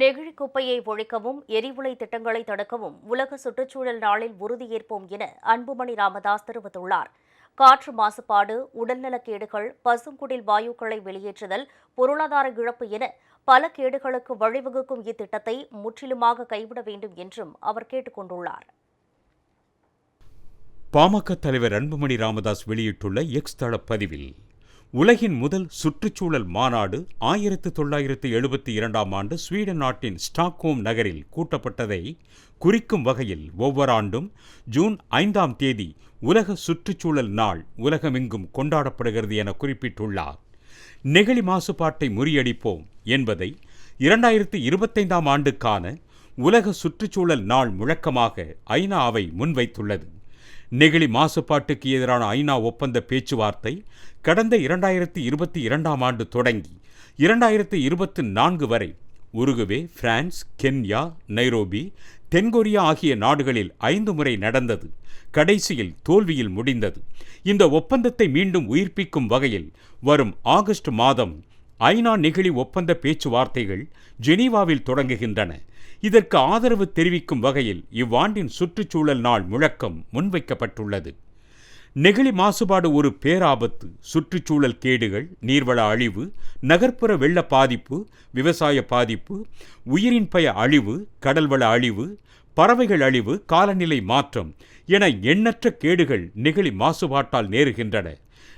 நெகிழி குப்பையை ஒழிக்கவும் எரிவுலை திட்டங்களை தடுக்கவும் உலக சுற்றுச்சூழல் நாளில் உறுதியேற்போம் என அன்புமணி ராமதாஸ் தெரிவித்துள்ளார். காற்று மாசுபாடு உடல்நலக்கேடுகள் பசுங்குடில் வாயுக்களை வெளியேற்றுதல் பொருளாதார இழப்பு என பல கேடுகளுக்கு வழிவகுக்கும் இத்திட்டத்தை முற்றிலுமாக கைவிட வேண்டும் என்றும் அவர் கேட்டுக் கொண்டுள்ளார். பாமக தலைவர் அன்புமணி ராமதாஸ் வெளியிட்டுள்ள எக்ஸ் தள பதிவில் உலகின் முதல் சுற்றுச்சூழல் மாநாடு ஆயிரத்து தொள்ளாயிரத்து எழுபத்தி இரண்டாம் ஆண்டு ஸ்வீடன் நாட்டின் ஸ்டாக்ஹோம் நகரில் கூட்டப்பட்டதை குறிக்கும் வகையில் ஒவ்வொரு ஆண்டும் ஜூன் ஐந்தாம் தேதி உலக சுற்றுச்சூழல் நாள் உலகமெங்கும் கொண்டாடப்படுகிறது என குறிப்பிட்டுள்ளார். நெகிழி மாசுபாட்டை முறியடிப்போம் என்பதை இரண்டாயிரத்து இருபத்தைந்தாம் ஆண்டுக்கான உலக சுற்றுச்சூழல் நாள் முழக்கமாக ஐநா அவை முன்வைத்துள்ளது. நெகிழி மாசுபாட்டுக்கு எதிரான ஐநா ஒப்பந்த பேச்சுவார்த்தை கடந்த இரண்டாயிரத்தி இருபத்தி இரண்டாம் ஆண்டு தொடங்கி இரண்டாயிரத்தி இருபத்தி நான்கு வரை உருகுவே பிரான்ஸ் கென்யா நைரோபி தென்கொரியா ஆகிய நாடுகளில் ஐந்து முறை நடந்தது. கடைசியில் தோல்வியில் முடிந்தது. இந்த ஒப்பந்தத்தை மீண்டும் உயிர்ப்பிக்கும் வகையில் வரும் ஆகஸ்ட் மாதம் ஐநா நெகிழி ஒப்பந்த பேச்சுவார்த்தைகள் ஜெனீவாவில் தொடங்குகின்றன. இதற்கு ஆதரவு தெரிவிக்கும் வகையில் இவ்வாண்டின் சுற்றுச்சூழல் நாள் முழக்கம் முன்வைக்கப்பட்டுள்ளது. நெகிழி மாசுபாடு ஒரு பேராபத்து சுற்றுச்சூழல் கேடுகள் நீர்வள அழிவு நகர்ப்புற வெள்ள பாதிப்பு விவசாய பாதிப்பு உயிரின் பய அழிவு கடல்வள அழிவு பறவைகள் அழிவு காலநிலை மாற்றம் என எண்ணற்ற கேடுகள் நெகிழி மாசுபாட்டால் நேருகின்றன.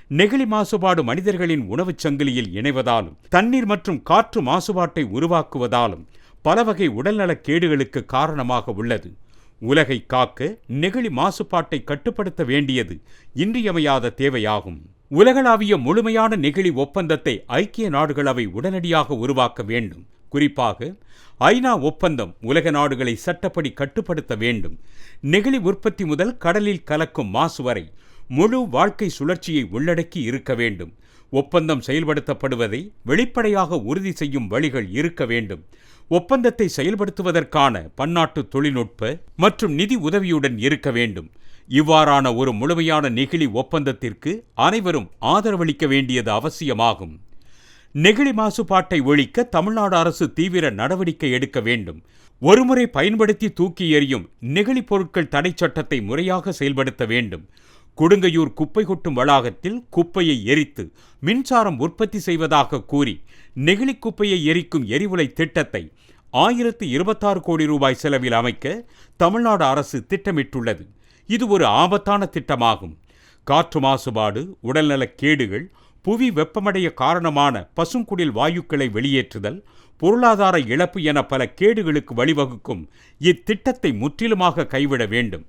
நெகிழி மாசுபாடு மனிதர்களின் உணவுச் சங்கிலியில் இணைவதாலும் தண்ணீர் மற்றும் காற்று மாசுபாட்டை உருவாக்குவதாலும் பல வகை உடல்நலக் கேடுகளுக்கு காரணமாக உள்ளது. உலகை காக்க நெகிழி மாசுபாட்டை கட்டுப்படுத்த வேண்டியது இன்றியமையாத தேவையாகும். உலகளாவிய முழுமையான நெகிழி ஒப்பந்தத்தை ஐக்கிய நாடுகள் அவை உடனடியாக உருவாக்க வேண்டும். குறிப்பாக ஐநா ஒப்பந்தம் உலக நாடுகளை சட்டப்படி கட்டுப்படுத்த வேண்டும். நெகிழி உற்பத்தி முதல் கடலில் கலக்கும் மாசு வரை முழு வாழ்க்கை சுழற்சியை உள்ளடக்கி இருக்க வேண்டும். ஒப்பந்தம் செயல்படுத்தப்படுவதை வெளிப்படையாக உறுதி செய்யும் வழிகள் இருக்க வேண்டும். ஒப்பந்தத்தை செயல்படுத்துவதற்கான பன்னாட்டு தொழில்நுட்ப மற்றும் நிதி உதவியுடன் இருக்க வேண்டும். இவ்வாறான ஒரு முழுமையான நெகிழி ஒப்பந்தத்திற்கு அனைவரும் ஆதரவளிக்க வேண்டியது அவசியமாகும். நெகிழி மாசுபாட்டை ஒழிக்க தமிழ்நாடு அரசு தீவிர நடவடிக்கை எடுக்க வேண்டும். ஒருமுறை பயன்படுத்தி தூக்கி எறியும் நெகிழி பொருட்கள் தடை சட்டத்தை முறையாக செயல்படுத்த வேண்டும். கொடுங்கையூர் குப்பை கொட்டும் வளாகத்தில் குப்பையை எரித்து மின்சாரம் உற்பத்தி செய்வதாக கூறி நெகிழி குப்பையை எரிக்கும் எரிவுலை திட்டத்தை ஆயிரத்து இருபத்தாறு கோடி ரூபாய் செலவில் அமைக்க தமிழ்நாடு அரசு திட்டமிட்டுள்ளது. இது ஒரு ஆபத்தான திட்டமாகும். காற்று மாசுபாடு உடல்நலக் கேடுகள் புவி வெப்பமடைய காரணமான பசுங்குடில் வாயுக்களை வெளியேற்றுதல் பொருளாதார இழப்பு என பல கேடுகளுக்கு வழிவகுக்கும் இத்திட்டத்தை முற்றிலுமாக கைவிட வேண்டும்.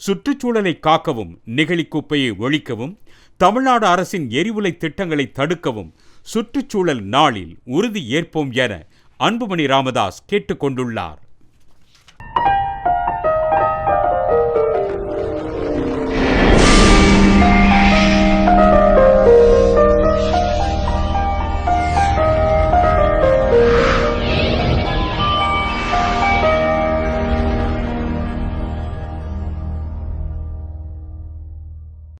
சுற்றுச்சூழலை காக்கவும் நெகிழி குப்பையை ஒழிக்கவும் தமிழ்நாடு அரசின் எரிவுலை திட்டங்களை தடுக்கவும் சுற்றுச்சூழல் நாளில் உறுதி ஏற்போம் என அன்புமணி ராமதாஸ் கேட்டுக்கொண்டுள்ளார்.